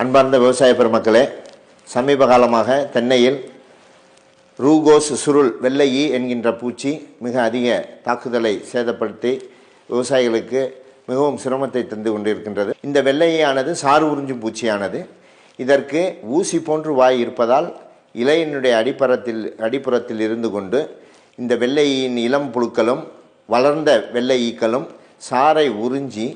அன்பார்ந்த விவசாய பெருமக்களே சமீப காலமாக தென்னையில் ரூகோஸ் சுருள் வெள்ளையி என்கின்ற பூச்சி மிக அதிக தாக்குதலை சேதப்படுத்தி விவசாயிகளுக்கு மிகவும் சிரமத்தை தந்து கொண்டிருக்கின்றது. இந்த வெள்ளையானது சாறு உறிஞ்சும் பூச்சியானது. இதற்கு ஊசி போன்று வாய் இருப்பதால் இலையினுடைய அடிப்பறத்தில் அடிப்புறத்தில் இருந்து கொண்டு இந்த வெள்ளையின் இளம் புழுக்களும் வளர்ந்த வெள்ளை ஈக்களும் சாறை உறிஞ்சி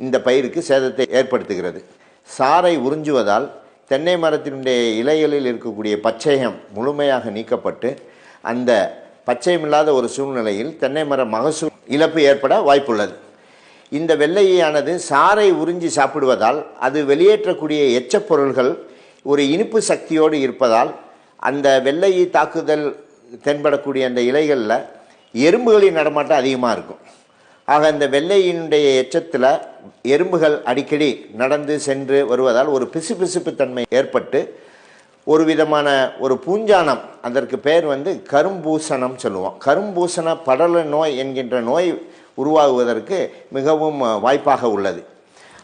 இந்த பயிருக்கு சேதத்தை ஏற்படுத்துகிறது. சாறை உறிஞ்சுவதால் தென்னை மரத்தினுடைய இலைகளில் இருக்கக்கூடிய பச்சையம் முழுமையாக நீக்கப்பட்டு அந்த பச்சையமில்லாத ஒரு சூழ்நிலையில் தென்னை மர மகசூல் இழப்பு ஏற்பட வாய்ப்புள்ளது. இந்த வெள்ளையானது சாறை உறிஞ்சி சாப்பிடுவதால் அது வெளியேற்றக்கூடிய எச்சப் பொருள்கள் ஒரு இனிப்பு சக்தியோடு இருப்பதால் அந்த வெள்ளையை தாக்குதல் தென்படக்கூடிய அந்த இலைகளில் எறும்புகளின் நடமாட்டம் அதிகமாக இருக்கும். ஆக இந்த வெள்ளையினுடைய எச்சத்தில் எறும்புகள் அடிக்கடி நடந்து சென்று வருவதால் ஒரு பிசுபிசுப்பு தன்மை ஏற்பட்டு ஒரு விதமான ஒரு பூஞ்சானம் அதற்கு பெயர் வந்து கரும்பூசணம் சொல்லுவோம். கரும்பூசண படல நோய் என்கின்ற நோய் உருவாகுவதற்கு மிகவும் வாய்ப்பாக உள்ளது.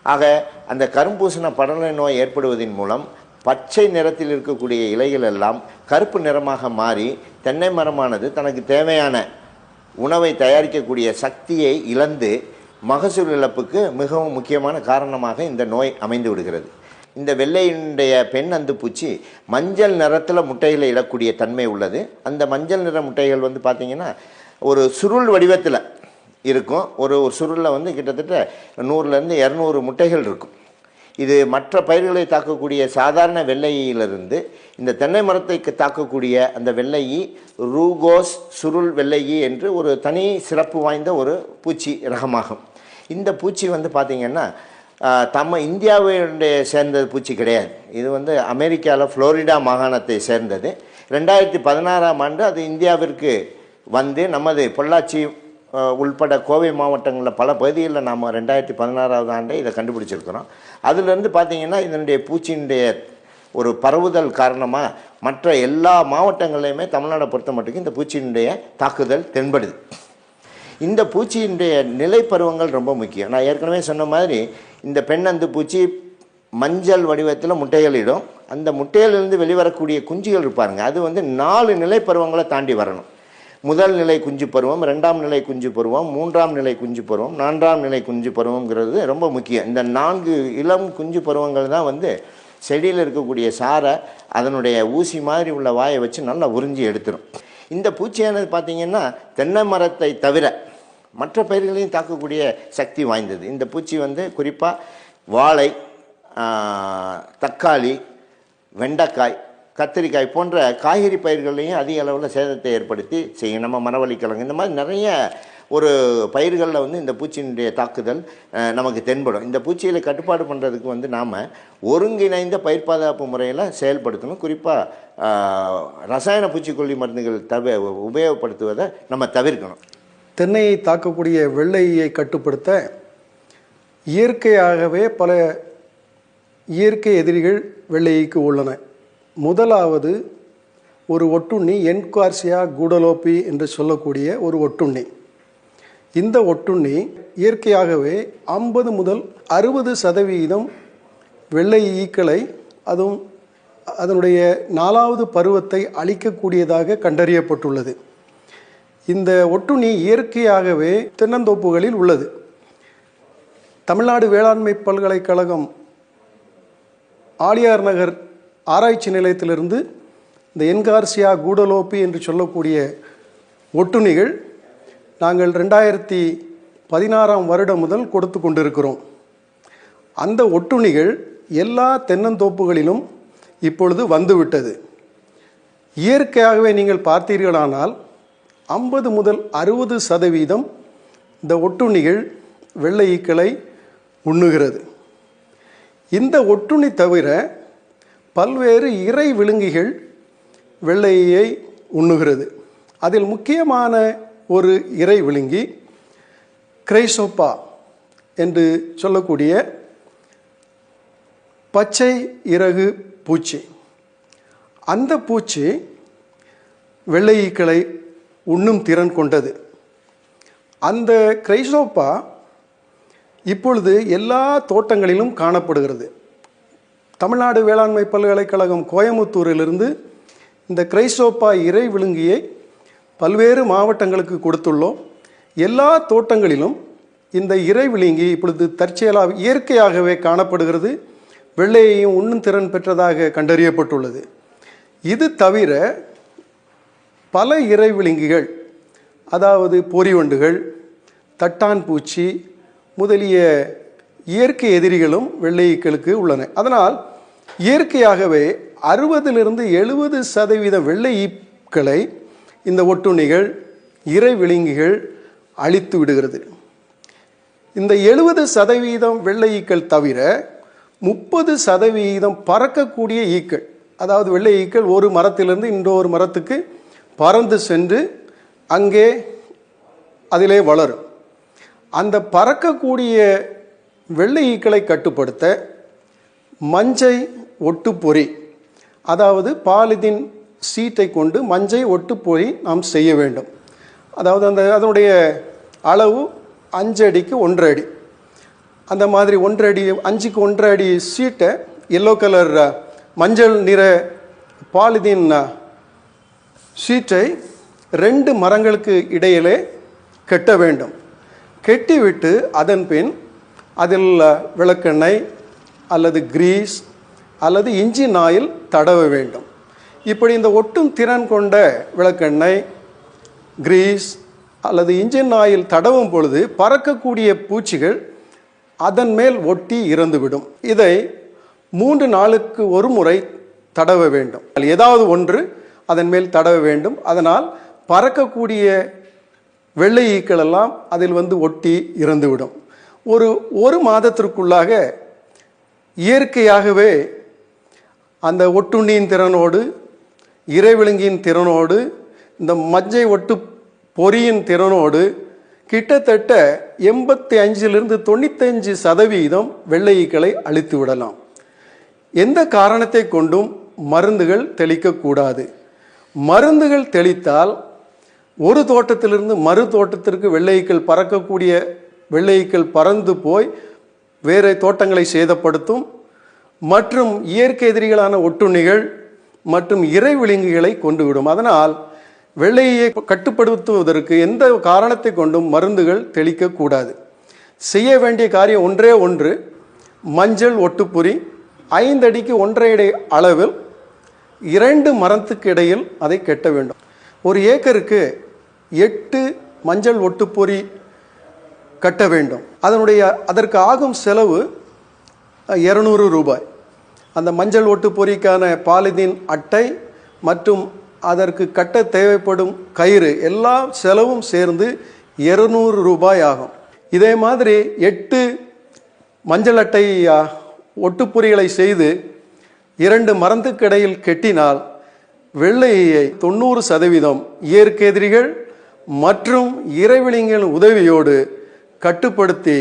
ஆக அந்த கரும்பூசண படல நோய் ஏற்படுவதன் மூலம் பச்சை நிறத்தில் இருக்கக்கூடிய இலைகள் எல்லாம் கருப்பு நிறமாக மாறி தென்னை மரமானது தனக்கு தேவையான உணவை தயாரிக்கக்கூடிய சக்தியை இழந்து மகசூல் இழப்புக்கு மிகவும் முக்கியமான காரணமாக இந்த நோய் அமைந்து விடுகிறது. இந்த வெள்ளையினுடைய பெண் அந்து பூச்சி மஞ்சள் நிறத்தில் முட்டைகளை இடக்கூடிய தன்மை உள்ளது. அந்த மஞ்சள் நிற முட்டைகள் வந்து பார்த்திங்கன்னா ஒரு சுருள் வடிவத்தில் இருக்கும். ஒரு ஒரு சுருளில் வந்து கிட்டத்தட்ட நூறுலேருந்து இரநூறு முட்டைகள் இருக்கும். இது மற்ற பயிர்களை தாக்கக்கூடிய சாதாரண வெள்ளையிலிருந்து இந்த தென்னை மரத்தை தாக்கக்கூடிய அந்த வெள்ளையி ரூகோஸ் சுருள் வெள்ளையி என்று ஒரு தனி சிறப்பு வாய்ந்த ஒரு பூச்சி ரகமாகும். இந்த பூச்சி வந்து பார்த்திங்கன்னா தம்ம இந்தியாவுடைய சேர்ந்தது பூச்சி கிடையாது. இது வந்து அமெரிக்காவில் ஃப்ளோரிடா மாகாணத்தை சேர்ந்தது. ரெண்டாயிரத்தி பதினாறாம் ஆண்டு அது இந்தியாவிற்கு வந்து நமது பொள்ளாச்சி உள்பட கோவை மாவட்டங்களில் பல பகுதிகளில் நாம் ரெண்டாயிரத்தி பதினாறாவது ஆண்டே இதை கண்டுபிடிச்சிருக்கிறோம். அதுலேருந்து பார்த்திங்கன்னா இதனுடைய பூச்சியினுடைய ஒரு பரவுதல் காரணமாக மற்ற எல்லா மாவட்டங்களையுமே தமிழ்நாடை பொறுத்த மட்டுக்கும் இந்த பூச்சியினுடைய தாக்குதல் தென்படுது. இந்த பூச்சியினுடைய நிலை பருவங்கள் ரொம்ப முக்கியம். நான் ஏற்கனவே சொன்ன மாதிரி இந்த பெண்ணந்து பூச்சி மஞ்சள் வடிவத்தில் முட்டைகளிடும். அந்த முட்டையிலிருந்து வெளிவரக்கூடிய குஞ்சுகள் இருப்பாருங்க. அது வந்து நாலு நிலை பருவங்களை தாண்டி வரணும். முதல் நிலை குஞ்சு பருவம் ரெண்டாம் நிலை குஞ்சு பருவம் மூன்றாம் நிலை குஞ்சு பருவம் நான்காம் நிலை குஞ்சு பருவம்ங்கிறது ரொம்ப முக்கியம். இந்த நான்கு இளம் குஞ்சு பருவங்கள் தான் வந்து செடியில் இருக்கக்கூடிய சாரை அதனுடைய ஊசி மாதிரி உள்ள வாயை வச்சு நல்லா உறிஞ்சி எடுத்துரும். இந்த பூச்சியானது பார்த்திங்கன்னா தென்னை மரத்தை தவிர மற்ற பயிர்களையும் தாக்கக்கூடிய சக்தி வாய்ந்தது. இந்த பூச்சி வந்து குறிப்பாக வாழை தக்காளி வெண்டைக்காய் கத்திரிக்காய் போன்ற காய்கறி பயிர்களையும் அதிக அளவில் சேதத்தை ஏற்படுத்தி செய்யும். நம்ம மரவள்ளிக்கிழங்கு இந்த மாதிரி நிறைய ஒரு பயிர்களில் வந்து இந்த பூச்சியினுடைய தாக்குதல் நமக்கு தென்படும். இந்த பூச்சிகளை கட்டுப்பாடு பண்ணுறதுக்கு வந்து நாம் ஒருங்கிணைந்த பயிர் பாதுகாப்பு முறையில் செயல்படுத்தணும். குறிப்பாக ரசாயன பூச்சிக்கொல்லி மருந்துகள் தவ உபயோகப்படுத்துவதை நம்ம தவிர்க்கணும். தென்னையை தாக்கக்கூடிய வெள்ளையை கட்டுப்படுத்த இயற்கையாகவே பல இயற்கை எதிரிகள் வெள்ளையைக்கு உள்ளன. முதலாவது ஒரு ஒட்டுண்ணி என்கார்சியா கூடலோப்பி என்று சொல்லக்கூடிய ஒரு ஒட்டுண்ணி. இந்த ஒட்டுண்ணி இயற்கையாகவே ஐம்பது முதல் அறுபது சதவீதம் வெள்ளை ஈக்களை அதுவும் அதனுடைய நாலாவது பருவத்தை அழிக்கக்கூடியதாக கண்டறியப்பட்டுள்ளது. இந்த ஒட்டுண்ணி இயற்கையாகவே தென்னந்தோப்புகளில் உள்ளது. தமிழ்நாடு வேளாண்மை பல்கலைக்கழகம் ஆலியார் நகர் ஆராய்ச்சி நிலையத்திலிருந்து இந்த என்கார்சியா கூடலோப்பி என்று சொல்லக்கூடிய ஒட்டுணிகள் நாங்கள் ரெண்டாயிரத்தி பதினாறாம் வருடம் முதல் கொடுத்து கொண்டிருக்கிறோம். அந்த ஒட்டுணிகள் எல்லா தென்னந்தோப்புகளிலும் இப்பொழுது வந்துவிட்டது. இயற்கையாகவே நீங்கள் பார்த்தீர்களானால் ஐம்பது முதல் அறுபது சதவீதம் இந்த ஒட்டுண்ணிகள் வெள்ளை ஈக்களை உண்ணுகிறது. இந்த ஒட்டுண்ணி தவிர பல்வேறு இறை விழுங்கிகள் வெள்ளையை உண்ணுகிறது. அதில் முக்கியமான ஒரு இறை விழுங்கி கிரைசோப்பா என்று சொல்லக்கூடிய பச்சை இறகு பூச்சி. அந்த பூச்சி வெள்ளையீக்களை உண்ணும் திறன் கொண்டது. அந்த கிரைசோப்பா இப்பொழுது எல்லா தோட்டங்களிலும் காணப்படுகிறது. தமிழ்நாடு வேளாண்மை பல்கலைக்கழகம் கோயமுத்தூரிலிருந்து இந்த கிரைசோப்பா இறை விழுங்கியை பல்வேறு மாவட்டங்களுக்கு கொடுத்துள்ளோம். எல்லா தோட்டங்களிலும் இந்த இறை விழுங்கி இப்பொழுது தற்செயலாக இயற்கையாகவே காணப்படுகிறது. வெள்ளையையும் உண்ணும் திறன் பெற்றதாக கண்டறியப்பட்டுள்ளது. இது தவிர பல இறை விழுங்கிகள் அதாவது பொறிவண்டுகள் தட்டான் பூச்சி முதலிய இயற்கை எதிரிகளும் வெள்ளையீக்களுக்கு உள்ளன. அதனால் இயற்கையாகவே அறுபதிலிருந்து எழுபது சதவீத வெள்ளை ஈக்களை இந்த ஒட்டுண்ணிகள் இறை விழுங்கிகள் அழித்து விடுகிறது. இந்த எழுபது சதவீதம் வெள்ளை ஈக்கள் தவிர முப்பது சதவீதம் பறக்கக்கூடிய ஈக்கள் அதாவது வெள்ளை ஈக்கள் ஒரு மரத்திலிருந்து இன்னொரு மரத்துக்கு பறந்து சென்று அங்கே அதிலே வளரும். அந்த பறக்கக்கூடிய வெள்ளை ஈக்களை கட்டுப்படுத்த மஞ்சை ஒட்டுப்பொறி. அதாவது பாலிதீன் சீட்டை கொண்டு மஞ்சை ஒட்டுப்பொறி நாம் செய்ய வேண்டும். அதாவது அந்த அதனுடைய அளவு அஞ்சு அடிக்கு ஒன்றரை அடி. அந்த மாதிரி ஒன்றரை அடி அஞ்சுக்கு ஒன்றரை அடி சீட்டை எல்லோ கலர் மஞ்சள் நிற பாலிதீன் சீட்டை ரெண்டு மரங்களுக்கு இடையிலே கட்ட வேண்டும். கெட்டிவிட்டு அதன் பின் அதில் விளக்கெண்ணெய் அல்லது கிரீஸ் அல்லது இன்ஜின் ஆயில் தடவ வேண்டும். இப்படி இந்த ஒட்டும் திறன் கொண்ட விளக்கெண்ணெய் கிரீஸ் அல்லது இன்ஜின் ஆயில் தடவும் பொழுது பறக்கக்கூடிய பூச்சிகள் அதன் மேல் ஒட்டி இறந்துவிடும். இதை மூன்று நாளுக்கு ஒரு முறை தடவ வேண்டும். ஏதாவது ஒன்று அதன் மேல் தடவ வேண்டும். அதனால் பறக்கக்கூடிய வெள்ளை ஈக்கள் எல்லாம் அதில் வந்து ஒட்டி இறந்துவிடும். ஒரு ஒரு மாதத்திற்குள்ளாக இயற்கையாகவே அந்த ஒட்டுண்ணியின் திறனோடு இறைவிழுங்கியின் திறனோடு இந்த மஞ்சை ஒட்டு பொறியின் திறனோடு கிட்டத்தட்ட எண்பத்தி அஞ்சிலிருந்து தொண்ணூத்தஞ்சு சதவீதம் வெள்ளை ஈக்களை அழித்து விடலாம். எந்த காரணத்தை கொண்டும் மருந்துகள் தெளிக்கக்கூடாது? மருந்துகள் தெளித்தால் ஒரு தோட்டத்திலிருந்து மறு தோட்டத்திற்கு வெள்ளையீக்கள் பறக்கக்கூடிய வெள்ளையீக்கள் பறந்து போய் வேறு தோட்டங்களை சேதப்படுத்தும் மற்றும் இயற்கை எதிரிகளான ஒட்டுண்ணிகள் மற்றும் இறை விலங்குகளை கொண்டுவிடும். அதனால் வெள்ளையை கட்டுப்படுத்துவதற்கு எந்த காரணத்தை கொண்டும் மருந்துகள் தெளிக்கக்கூடாது செய்ய வேண்டிய காரியம் ஒன்றே ஒன்று மஞ்சள் ஒட்டுப்புரி ஐந்தடிக்கு ஒன்றரை அடி அளவில் இரண்டு மரத்துக்கு இடையில் அதை கெட்ட வேண்டும். ஒரு ஏக்கருக்கு எட்டு மஞ்சள் ஒட்டுப்பொறி கட்ட வேண்டும். அதனுடைய அதற்கு ஆகும் செலவு இரநூறு ரூபாய். அந்த மஞ்சள் ஒட்டு பொறிக்கான பாலிதீன் அட்டை மற்றும் அதற்கு கட்ட தேவைப்படும் கயிறு எல்லா செலவும் சேர்ந்து இருநூறு ரூபாய் ஆகும். இதே மாதிரி எட்டு மஞ்சள் அட்டை ஒட்டுப்பொறிகளை செய்து இரண்டு மரத்துக்கிடையில் கெட்டினால் வெள்ளையை தொண்ணூறு சதவீதம் இயற்கை எதிரிகள் மற்றும் இறைவிலிங்கள் உதவியோடு கட்டுப்படுத்தி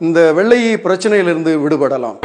இந்த வெள்ளையை பிரச்சனையிலிருந்து விடுபடலாம்.